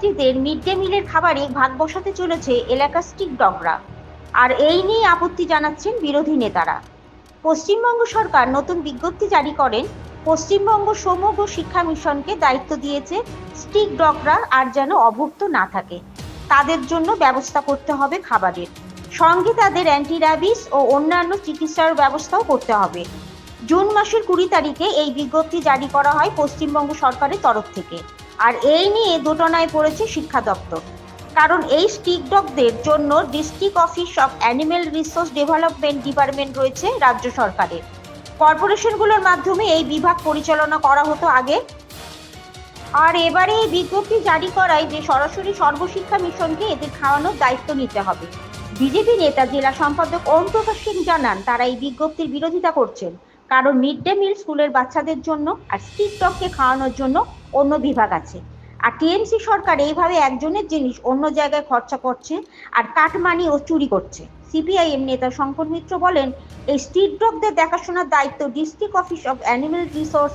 ছাত্রছাত্রীদের mid day মিলের খাবারে ভাগ বসাতে চলেছে এলাকা স্টিক ডগরা। আর এই নিয়ে আপত্তি জানাচ্ছেন বিরোধী নেতারা। পশ্চিমবঙ্গ সরকার নতুন বিজ্ঞপ্তি জারি করেন, পশ্চিমবঙ্গ সমগ্র শিক্ষা মিশনকে দায়িত্ব দিয়েছে স্টিক ডগরা আর যেন অভুক্ত না থাকে। তাদের জন্য ব্যবস্থা করতে হবে খাবারের। সঙ্গে তাদের অ্যান্টি র্যাবিস ও অন্যান্য চিকিৎসার ব্যবস্থাও করতে হবে। জুন মাসের কুড়ি তারিখে এই বিজ্ঞপ্তি জারি করা হয় পশ্চিমবঙ্গ সরকারের তরফ থেকে। আর এই নিয়ে দোটানায় পড়েছে শিক্ষা দপ্তর। কারণ এই স্টিক ডগদের জন্য district office of animal resource development department রয়েছে রাজ্য সরকারের। কর্পোরেশনগুলোর মাধ্যমে এই বিভাগ পরিচালনা করা হতো আগে। আর এবারে এই বিজ্ঞপ্তি জারি করায় যে সরাসরি সর্বশিক্ষা মিশনকে এদের খাওয়ানোর দায়িত্ব নিতে হবে। বিজেপি নেতা জেলা সম্পাদক ওম প্রকাশ সিং জানান, তারা এই বিজ্ঞপ্তির বিরোধিতা করছেন। কারণ মিড ডে মিল স্কুলের বাচ্চাদের জন্য আর স্ট্রিট ডগকে খাওয়ানোর জন্য অন্য বিভাগ আছে। আর টিএমসি সরকার এইভাবে একজনের জিনিস অন্য জায়গায় খরচা করছে আর কাটমানি ও চুরি করছে। সিপিআইএম নেতা শঙ্কর মিত্র বলেন, এই স্ট্রিট ডগদের দেখাশোনার দায়িত্ব district office of animal resource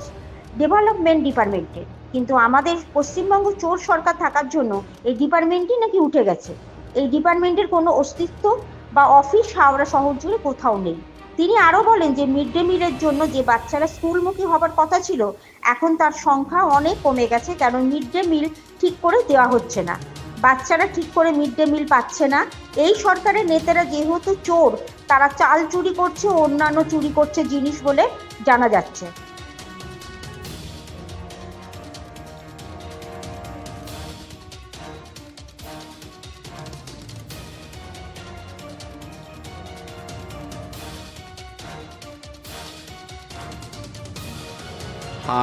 development ডিপার্টমেন্টের কিন্তু আমাদের পশ্চিমবঙ্গ চোর সরকার থাকার জন্য এই ডিপার্টমেন্টই নাকি উঠে গেছে। এই ডিপার্টমেন্টের কোনো অস্তিত্ব বা অফিস হাওড়া শহর জুড়ে কোথাও নেই। তিনি আরও বলেন যে মিড ডে মিলের জন্য যে বাচ্চারা স্কুলমুখী হবার কথা ছিল, এখন তার সংখ্যা অনেক কমে গেছে, কারণ মিড ডে মিল ঠিক করে দেওয়া হচ্ছে না। বাচ্চারা ঠিক করে মিড ডে মিল পাচ্ছে না। এই সরকারের নেতারা যেহেতু চোর, তারা চাল চুরি করছে, অন্যান্য চুরি করছে জিনিস বলে জানা যাচ্ছে।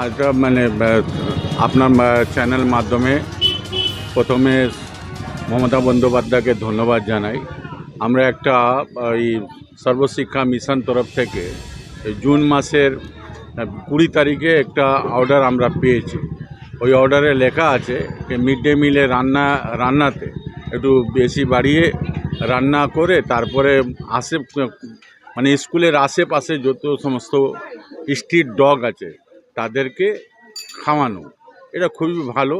এটা মানে আপনার চ্যানেল মাধ্যমে প্রথমে মমতা বন্দ্যোপাধ্যায়কে ধন্যবাদ জানাই। আমরা একটা এই সর্বশিক্ষা মিশন তরফ থেকে জুন মাসের কুড়ি তারিখে একটা অর্ডার আমরা পেয়েছি। ওই অর্ডারে লেখা আছে যে মিড ডে মিলে রান্না, রান্নাতে একটু বেশি বাড়িয়ে রান্না করে তারপরে আশে মানে স্কুলের আশেপাশে যত সমস্ত স্ট্রিট ডগ আছে তাদেরকে খাওয়ানো। এটা খুবই ভালো।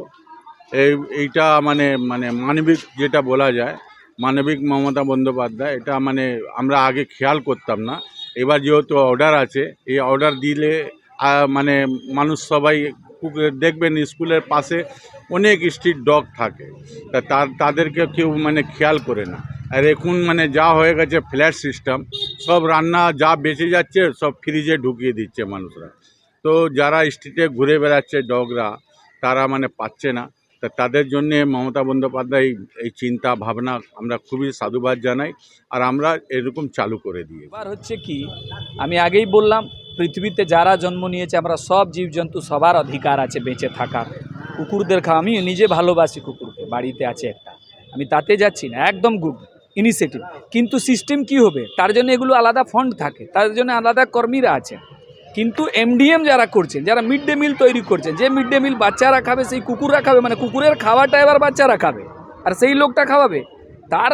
এই, এইটা মানে মানে মানবিক যেটা বলা যায়, মানবিক মমতা বন্দ্যোপাধ্যায়, এটা মানে আমরা আগে খেয়াল করতাম না। এবার যেহেতু অর্ডার আছে, এই অর্ডার দিলে মানে মানুষ সবাই দেখবেন স্কুলের পাশে অনেক স্ট্রিট ডগ থাকে। তা তাদেরকে কেউ মানে খেয়াল করে না। আর এখন মানে যা হয়ে গেছে ফ্ল্যাট সিস্টেম, সব রান্না যা বেঁচে যাচ্ছে, সব ফ্রিজে ঢুকিয়ে দিচ্ছে মানুষরা। তো যারা স্ট্রিটে ঘুরে বেড়াচ্ছে ডগরা, তারা মানে পাচ্ছে না। তা তাদের জন্যে মমতা বন্দ্যোপাধ্যায় এই- চিন্তা ভাবনা আমরা খুবই সাধুবাদ জানাই আর আমরা এরকম চালু করে দিই এবার হচ্ছে কি, আমি আগেই বললাম, পৃথিবীতে যারা জন্ম নিয়েছে আমরা সব জীবজন্তু সবার অধিকার আছে বেঁচে থাকার। কুকুরদের খা আমি নিজে ভালোবাসি কুকুরকে, বাড়িতে আছে একটা। আমি তাতে যাচ্ছি না, একদম গুড ইনিশিয়েটিভ কিন্তু সিস্টেম কি হবে? তার জন্য এগুলো আলাদা ফান্ড থাকে, তার জন্য আলাদা কর্মীরা আছে কিন্তু এমডিএম যারা করছেন, যারা মিড ডে মিল তৈরি করছেন, যে মিড ডে মিল বাচ্চারা খাবে, সেই কুকুররা খাবে মানে কুকুরের খাওয়াটা এবার বাচ্চারা খাবে, আর সেই লোকটা খাওয়াবে, তার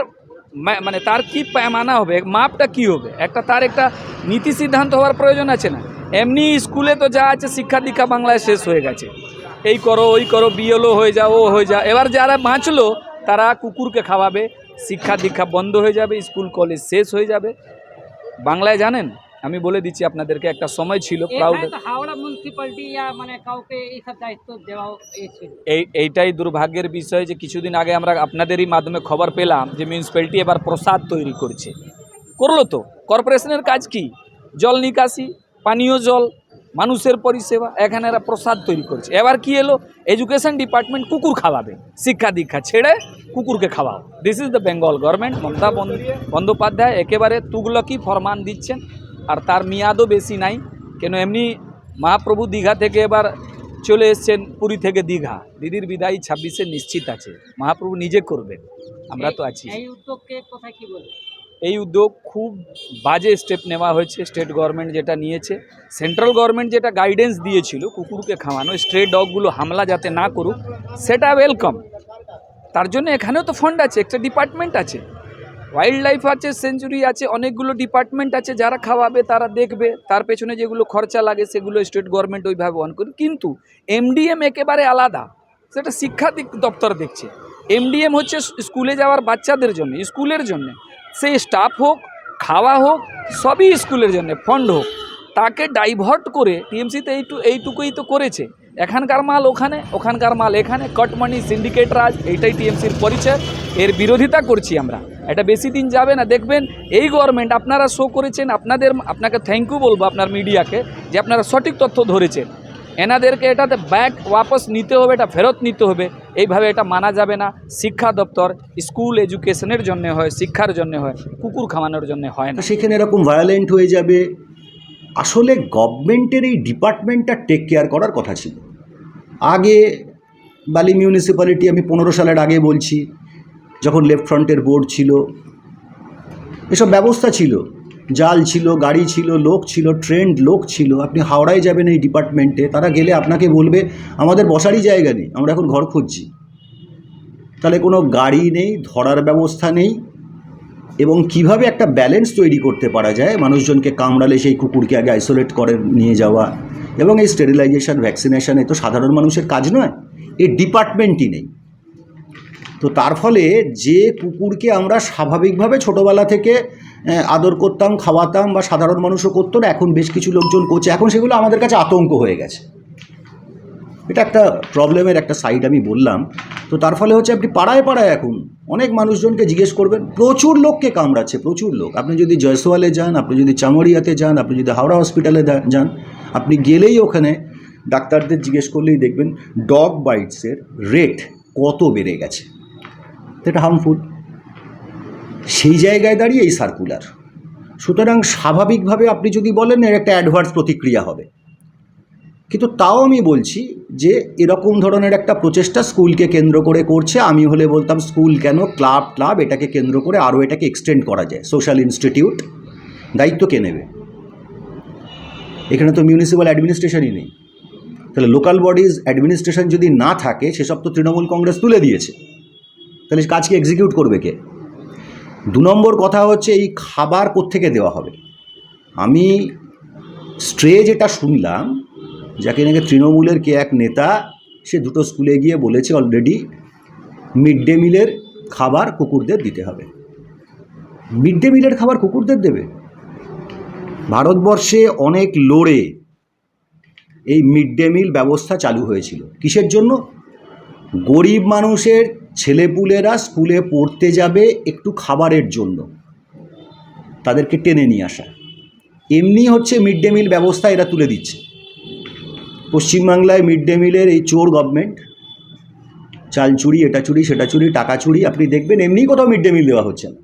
মানে তার কি মানা হবে, মাপটা কি হবে? একটা তার একটা নীতি সিদ্ধান্ত হওয়ার প্রয়োজন আছে না? এমনি স্কুলে তো যা আছে শিক্ষা দীক্ষা বাংলায় শেষ হয়ে গেছে। এই করো, ওই করো বিএলও হয়ে যাও, ও হয়ে যা এবার যারা বাঁচলো, তারা কুকুরকে খাওয়াবে শিক্ষা দীক্ষা বন্ধ হয়ে যাবে, স্কুল, কলেজ শেষ হয়ে যাবে। বাংলায় জানেন আমি বলে দিচ্ছি আপনাদেরকে একটা সময় ছিল প্রাউড হাওড়া মানে কাউকে এইসব দায়িত্ব দেওয়া এই এইটাই দুর্ভাগ্যের বিষয় যে কিছুদিন আগে আমরা আপনাদেরই মাধ্যমে খবর পেলাম যে মিউনিসিপ্যালিটি এবার প্রসাদ তৈরি করছে। করল তো। কর্পোরেশনের কাজ কি? জল নিকাশি পানীয় জল মানুষের পরিষেবা এখানে এরা প্রসাদ তৈরি করছে। এবার কি এলো? এডুকেশন ডিপার্টমেন্ট কুকুর খাওয়াবে শিক্ষা দীক্ষা ছেড়ে কুকুরকে খাওয়াও। This is the Bengal government Mamata বন্দ- বন্দ্যোপাধ্যায় একেবারে তুগলকি ফরমান দিচ্ছেন। আর তার মেয়াদও বেশি নাই। কেন এমনি মহাপ্রভু দীঘা থেকে এবার চলে এসছেন পুরী থেকে দীঘা। দিদির বিদায় ছাব্বিশে নিশ্চিত আছে। মহাপ্রভু নিজে করবেন। আমরা তো আছি। এই উদ্যোগকে কোথায় এই উদ্যোগ খুব বাজে স্টেপ নেওয়া হয়েছে। স্টেট গভর্নমেন্ট যেটা নিয়েছে সেন্ট্রাল গভর্নমেন্ট যেটা গাইডেন্স দিয়েছিল কুকুরকে খাওয়ানো স্ট্রে ডগগুলো হামলা যাতে না করুক সেটা ওয়েলকাম তার জন্য এখানেও তো ফান্ড আছে একটা ডিপার্টমেন্ট আছে। ওয়াইল্ড লাইফ আছে সেঞ্চুরি আছে, অনেকগুলো ডিপার্টমেন্ট আছে, যারা খাওয়াবে, তারা দেখবে, তার পেছনে যেগুলো খরচা লাগে, সেগুলো স্টেট গভর্নমেন্ট ওইভাবে অন করে। কিন্তু এমডিএম একেবারে আলাদা। সেটা শিক্ষা দপ্তর দেখছে। এমডিএম হচ্ছে স্কুলে যাওয়ার বাচ্চাদের জন্য, স্কুলের জন্য। সেই স্টাফ হোক, খাওয়া হোক, সবই স্কুলের জন্য ফান্ড হোক। তাকে ডাইভার্ট করে টিএমসিতে এইটু, এইটুকুই তো করেছে। এখানকার মাল ওখানে, ওখানকার মাল এখানে কটমানি সিন্ডিকেট রাজ, এইটাই টিএমসির পরিচয়। এর বিরোধিতা করছি আমরা। এটা বেশি দিন যাবে না। দেখবেন এই গভর্নমেন্ট আপনারা শো করেছেন, আপনাদের, আপনাকে থ্যাংক ইউ বলব আপনার মিডিয়াকে যে আপনারা সঠিক তথ্য ধরেছেন। এনাদেরকে এটাতে ব্যাক ওয়াপস নিতে হবে, এটা ফেরত নিতে হবে। এইভাবে এটা মানা যাবে না। শিক্ষা দপ্তর স্কুল এডুকেশনের জন্য হয়, শিক্ষার জন্য হয়, কুকুর খাওয়ানোর জন্য হয় না। সেখানে এরকম ভায়োলেন্ট হয়ে যাবে। আসলে গভর্নমেন্টের এই ডিপার্টমেন্টটা টেক কেয়ার করার কথা ছিল। আগে বালি মিউনিসিপ্যালিটি আমি পনেরো সালের আগে বলছি। যখন লেফট ফ্রন্টের বোর্ড ছিল, এসব ব্যবস্থা ছিল। জাল ছিল, গাড়ি ছিল, লোক ছিল ট্রেন্ড লোক ছিল। আপনি হাওড়ায় যাবেন এই ডিপার্টমেন্টে তারা গেলে আপনাকে বলবে, আমাদের বসারই জায়গা নেই, আমরা এখন ঘর খুঁজছি। তাহলে কোনো গাড়ি নেই, ধরার ব্যবস্থা নেই, এবং কীভাবে একটা ব্যালেন্স তৈরি করতে পারা যায়? মানুষজনকে কামড়ালে সেই কুকুরকে আগে আইসোলেট করে নিয়ে যাওয়া, এবং এই স্টেরিলাইজেশন ভ্যাকসিনেশন এ তো সাধারণ মানুষের কাজ নয়, এই ডিপার্টমেন্টই নেই। তো তার ফলে যে কুকুরকে আমরা স্বাভাবিকভাবে ছোটোবেলা থেকে আদর করতাম, খাওয়াতাম বা সাধারণ মানুষও করতো না, এখন বেশ কিছু লোকজন করছে। এখন সেগুলো আমাদের কাছে আতঙ্ক হয়ে গেছে। এটা একটা প্রবলেমের একটা সাইড আমি বললাম। তো তার ফলে হচ্ছে আপনি পাড়ায় পাড়ায় এখন অনেক মানুষজনকে জিজ্ঞেস করবেন, প্রচুর লোককে কামড়াচ্ছে, প্রচুর লোক। আপনি যদি জয়সওয়ালে যান, আপনি যদি চামড়িয়াতে যান, আপনি যদি হাওড়া হসপিটালে যান, আপনি গেলেই ওখানে ডাক্তারদের জিজ্ঞেস করলেই দেখবেন ডগ বাইটসের রেট কত বেড়ে গেছে? এটা হার্মফুল সেই জায়গায় দাঁড়িয়ে এই সার্কুলার সুতরাং স্বাভাবিকভাবে আপনি যদি বলেন এর একটা অ্যাডভার্স প্রতিক্রিয়া হবে। কিন্তু তাও আমি বলছি যে এরকম ধরনের একটা প্রচেষ্টা স্কুলকে কেন্দ্র করে করছে। আমি হলে বলতাম স্কুল কেন? ক্লাব ক্লাব এটাকে কেন্দ্র করে আরও এটাকে এক্সটেন্ড করা যায়। সোশ্যাল ইনস্টিটিউট দায়িত্ব কে নেবে? এখানে তো মিউনিসিপ্যাল অ্যাডমিনিস্ট্রেশনই নেই। তাহলে লোকাল বডিজ অ্যাডমিনিস্ট্রেশন যদি না থাকে, সেসব তো তৃণমূল কংগ্রেস তুলে দিয়েছে। তাহলে কাজকে এক্সিকিউট করবে কে? দু নম্বর কথা হচ্ছে এই খাবার কোত্থেকে দেওয়া হবে? আমি স্ট্রে যেটা শুনলাম, যাকে নাকি তৃণমূলের কে এক নেতা, সে দুটো স্কুলে গিয়ে বলেছে অলরেডি মিড ডে মিলের খাবার কুকুরদের দিতে হবে। মিড ডে মিলের খাবার কুকুরদের দেবে? ভারতবর্ষে অনেক লড়ে এই মিড ডে মিল ব্যবস্থা চালু হয়েছিল। কিসের জন্য? গরিব মানুষের ছেলেপুলেরা স্কুলে পড়তে যাবে একটু খাবারের জন্য। তাদেরকে টেনে নিয়ে আসা। এমনি হচ্ছে মিড ডে মিল ব্যবস্থা এরা তুলে দিচ্ছে। পশ্চিমবাংলায় মিড ডে মিলের এই চোর গভর্নমেন্ট চাল চুরি, এটা চুরি, সেটা চুরি, টাকা চুরি, আপনি দেখবেন এমনি কোথাও মিড ডে মিল দেওয়া হচ্ছে না।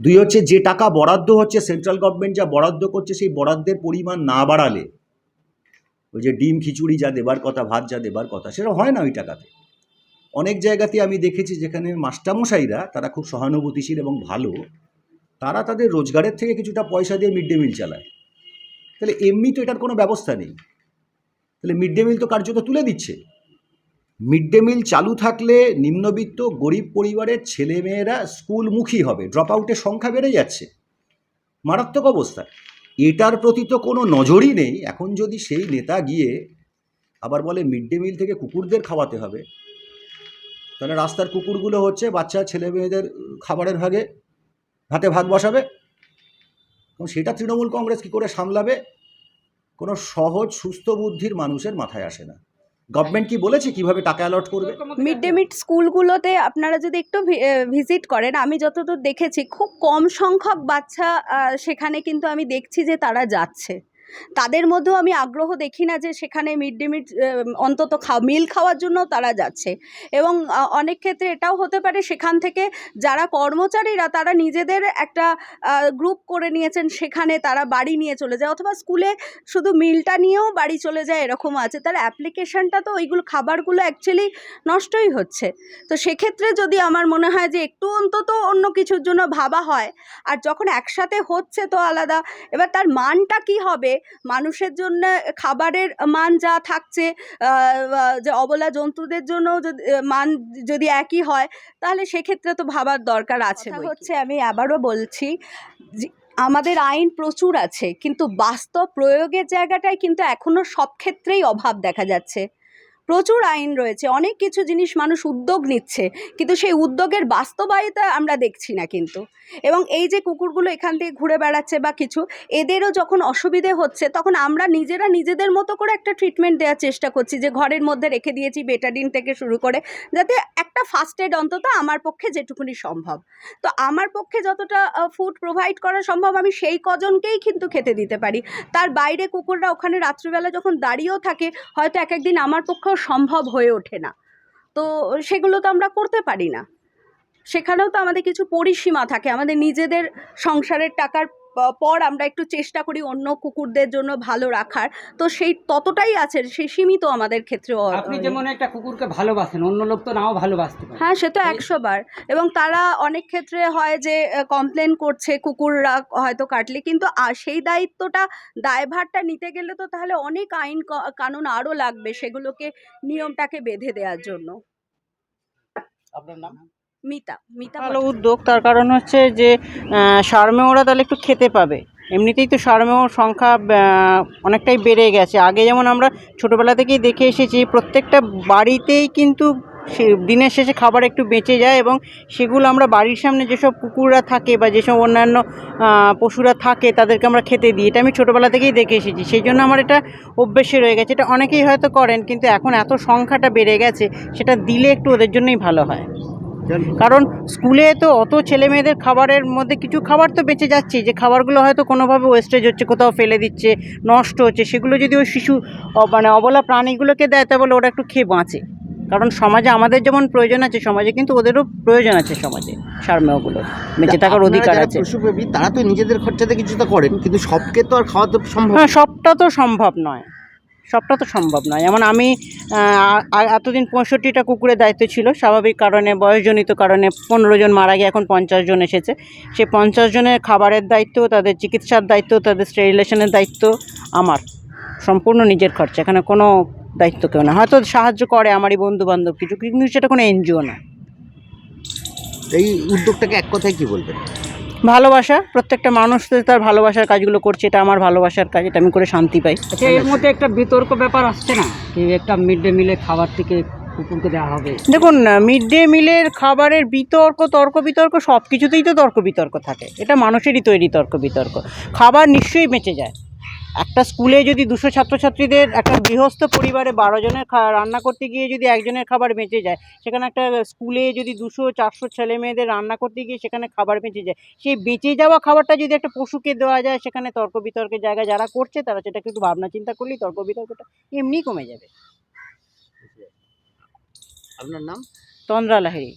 দুই হচ্ছে যে টাকা বরাদ্দ হচ্ছে সেন্ট্রাল গভর্নমেন্ট যা বরাদ্দ করছে, সেই বরাদ্দের পরিমাণ না বাড়ালে, ওই যে ডিম খিচুড়ি যা দেবার কথা, ভাত যা দেবার কথা, সেটা হয় না ওই টাকাতে। অনেক জায়গাতে আমি দেখেছি যেখানে মাস্টারমশাইরা, তারা খুব সহানুভূতিশীল এবং ভালো, তারা তাদের রোজগারের থেকে কিছুটা পয়সা দিয়ে মিড ডে মিল চালায়। তাহলে এমনি তো এটার কোনো ব্যবস্থা নেই। তাহলে মিড ডে মিল তো কার্যত তুলে দিচ্ছে। মিড ডে মিল চালু থাকলে নিম্নবিত্ত গরিব পরিবারের ছেলেমেয়েরা স্কুলমুখী হবে, ড্রপ আউটের সংখ্যা বেড়ে যাচ্ছে। মারাত্মক অবস্থা। এটার প্রতি তো কোনো নজরই নেই। এখন যদি সেই নেতা গিয়ে আবার বলে মিড ডে মিল থেকে কুকুরদের খাওয়াতে হবে তাহলে রাস্তার কুকুরগুলো হচ্ছে বাচ্চা, ছেলে মেয়েদের খাবারের ভাগে, হাতে ভাত বসাবে। এবং সেটা তৃণমূল কংগ্রেস কী করে সামলাবে? কোনো সহজ, সুস্থ বুদ্ধির মানুষের মাথায় আসে না। গভর্নমেন্ট কি বলেছে? কীভাবে টাকা অ্যালট করবে? মিড ডে মিল স্কুলগুলোতে আপনারা যদি একটু ভিজিট করেন, আমি যতদূর দেখেছি, খুব কম সংখ্যক বাচ্চা সেখানে কিন্তু আমি দেখছি যে তারা যাচ্ছে। তাদের মধ্যেও আমি আগ্রহ দেখি না যে সেখানে মিড ডে মিল অন্তত খাওয়া মিল খাওয়ার জন্য তারা যাচ্ছে। এবং অনেক ক্ষেত্রে এটাও হতে পারে সেখান থেকে যারা কর্মচারীরা তারা নিজেদের একটা গ্রুপ করে নিয়েছেন সেখানে তারা বাড়ি নিয়ে চলে যায় অথবা স্কুলে শুধু মিলটা নিয়েও বাড়ি চলে যায় এরকম আছে। তার অ্যাপ্লিকেশনটা তো ওইগুলো খাবারগুলো অ্যাকচুয়ালি নষ্টই হচ্ছে। তো সেক্ষেত্রে যদি আমার মনে হয় যে একটু অন্তত অন্য কিছুর জন্য ভাবা হয়, আর যখন একসাথে হচ্ছে তো আলাদা, এবার তার মানটা কি হবে মানুষের জন্য খাবারের মান যা থাকছে যে অবলা জন্তুদের জন্য যদি মান যদি একই হয় তাহলে সেক্ষেত্রে তো ভাবার দরকার আছে হচ্ছে আমি আবারও বলছি আমাদের আইন প্রচুর আছে কিন্তু বাস্তব প্রয়োগের জায়গাটায় কিন্তু এখনও সব ক্ষেত্রেই অভাব দেখা যাচ্ছে। প্রচুর আইন রয়েছে, অনেক কিছু জিনিস মানুষ উদ্যোগ নিচ্ছে, কিন্তু সেই উদ্যোগের বাস্তবায়িতা আমরা দেখছি না কিন্তু। এবং এই যে কুকুরগুলো এখান থেকে ঘুরে বেড়াচ্ছে বা কিছু, এদেরও যখন অসুবিধে হচ্ছে, তখন আমরা নিজেরা নিজেদের মতো করে একটা ট্রিটমেন্ট দেওয়ার চেষ্টা করছি যে ঘরের মধ্যে রেখে দিয়েছি বেটাডিন থেকে শুরু করে, যাতে একটা ফার্স্ট এড অন্তত আমার পক্ষে যেটুকুনি সম্ভব। তো আমার পক্ষে যতটা ফুড প্রোভাইড করা সম্ভব, আমি সেই কজনকেই কিন্তু খেতে দিতে পারি। তার বাইরে কুকুররা ওখানে রাত্রিবেলা যখন দাঁড়িয়েও থাকে, হয়তো এক একদিন আমার পক্ষেও সম্ভব হয়ে ওঠে না। তো সেগুলো তো আমরা করতে পারি না। সেখানেও তো আমাদের কিছু পরিসীমা থাকে। আমাদের নিজেদের সংসারের টাকার পর আমরা একটু চেষ্টা করি অন্য কুকুরদের জন্য ভালো রাখার। তো সেই ততটাই আছে সেই সীমিত আমাদের ক্ষেত্রেও আপনি যেমন একটা কুকুরকে ভালোবাসেন অন্য লোক তো নাও ভালোবাসতে পারে। হ্যাঁ সে তো একশো বার। এবং তারা অনেক ক্ষেত্রে হয় যে কমপ্লেন করছে কুকুররা হয়তো কাটলে। কিন্তু সেই দায়িত্বটা দায়ভারটা নিতে গেলে তো তাহলে অনেক আইন কানুন আরও লাগবে সেগুলোকে নিয়মটাকে বেঁধে দেওয়ার জন্য। আপনার নাম? মিতা মিতা ভালো উদ্যোগ তার কারণ হচ্ছে যে সারমেয়রা তাহলে একটু খেতে পাবে। এমনিতেই তো সারমেয়র সংখ্যা অনেকটাই বেড়ে গেছে। আগে যেমন আমরা ছোটোবেলা থেকেই দেখে এসেছি প্রত্যেকটা বাড়িতেই কিন্তু সে দিনের শেষে খাবার একটু বেঁচে যায় এবং সেগুলো আমরা বাড়ির সামনে যেসব কুকুররা থাকে বা যেসব অন্যান্য পশুরা থাকে তাদেরকে আমরা খেতে দিই। এটা আমি ছোটোবেলা থেকেই দেখে এসেছি। সেই জন্য আমার এটা অভ্যেসে রয়ে গেছে। এটা অনেকেই হয়তো করেন কিন্তু এখন এত সংখ্যাটা বেড়ে গেছে সেটা দিলে একটু ওদের জন্যই ভালো হয়। কারণ স্কুলে তো অত ছেলে মেয়েদের খাবারের মধ্যে কিছু খাবার তো বেঁচে যাচ্ছে যে খাবারগুলো হয়তো কোনোভাবে ওয়েস্টেজ হচ্ছে কোথাও ফেলে দিচ্ছে নষ্ট হচ্ছে সেগুলো যদি ওই শিশু মানে অবলা প্রাণীগুলোকে দেয় তাহলে ওরা একটু খেয়ে বাঁচে। কারণ সমাজে আমাদের যেমন প্রয়োজন আছে সমাজে কিন্তু ওদেরও প্রয়োজন আছে সমাজে সারমেয়গুলো বেঁচে থাকার অধিকার আছে। পশুপ্রেমী তারা তো নিজেদের খরচাতে কিছুটা করেন কিন্তু সবকে তো আর খাওয়া তো সম্ভব হ্যাঁ সবটা তো সম্ভব নয়। সবটা তো সম্ভব নয়। যেমন আমি এতদিন পঁয়ষট্টিটা কুকুরের দায়িত্ব ছিল। স্বাভাবিক কারণে, বয়সজনিত কারণে পনেরো জন মারা গিয়ে এখন পঞ্চাশ জন এসেছে। সে পঞ্চাশ জনের খাবারের দায়িত্ব, তাদের চিকিৎসার দায়িত্ব, তাদের স্টেরিলেশনের দায়িত্ব আমার। সম্পূর্ণ নিজের খরচা। এখানে কোনো দায়িত্ব কেউ না। হয়তো সাহায্য করে আমারই বন্ধু বান্ধব কিছু, কিন্তু সেটা কোনো এনজিও না। এই উদ্যোগটাকে এক কথায় কী বলবেন? ভালোবাসা প্রত্যেকটা মানুষ তো তার ভালোবাসার কাজগুলো করছে এটা আমার ভালোবাসার কাজ এটা আমি করে শান্তি পাই। আচ্ছা এর মধ্যে একটা বিতর্ক ব্যাপার আসছে না? কি একটা মিড ডে মিলে খাবার থেকে কুকুরকে দেওয়া হবে? দেখুন মিড ডে মিলের খাবারের বিতর্ক তর্ক বিতর্ক সব কিছুতেই তো তর্ক বিতর্ক থাকে। এটা মানুষেরই তৈরি তর্ক বিতর্ক। খাবার নিশ্চয়ই বেঁচে যায়। একটা স্কুলে যদি দুশো ছাত্রছাত্রীদের একটা গৃহস্থ পরিবারে বারো জনের রান্না করতে গিয়ে যদি একজনের খাবার বেঁচে যায় সেখানে একটা স্কুলে যদি দুশো চারশো ছেলে মেয়েদের রান্না করতে গিয়ে সেখানে খাবার বেঁচে যায় সেই বেঁচে যাওয়া খাবারটা যদি একটা পশুকে দেওয়া যায় সেখানে তর্ক বিতর্কের জায়গায় যারা করছে তারা সেটাকে একটু ভাবনা চিন্তা করলেই তর্ক বিতর্কটা এমনিই কমে যাবে। আপনার নাম? তন্দ্রা লাহিড়ী।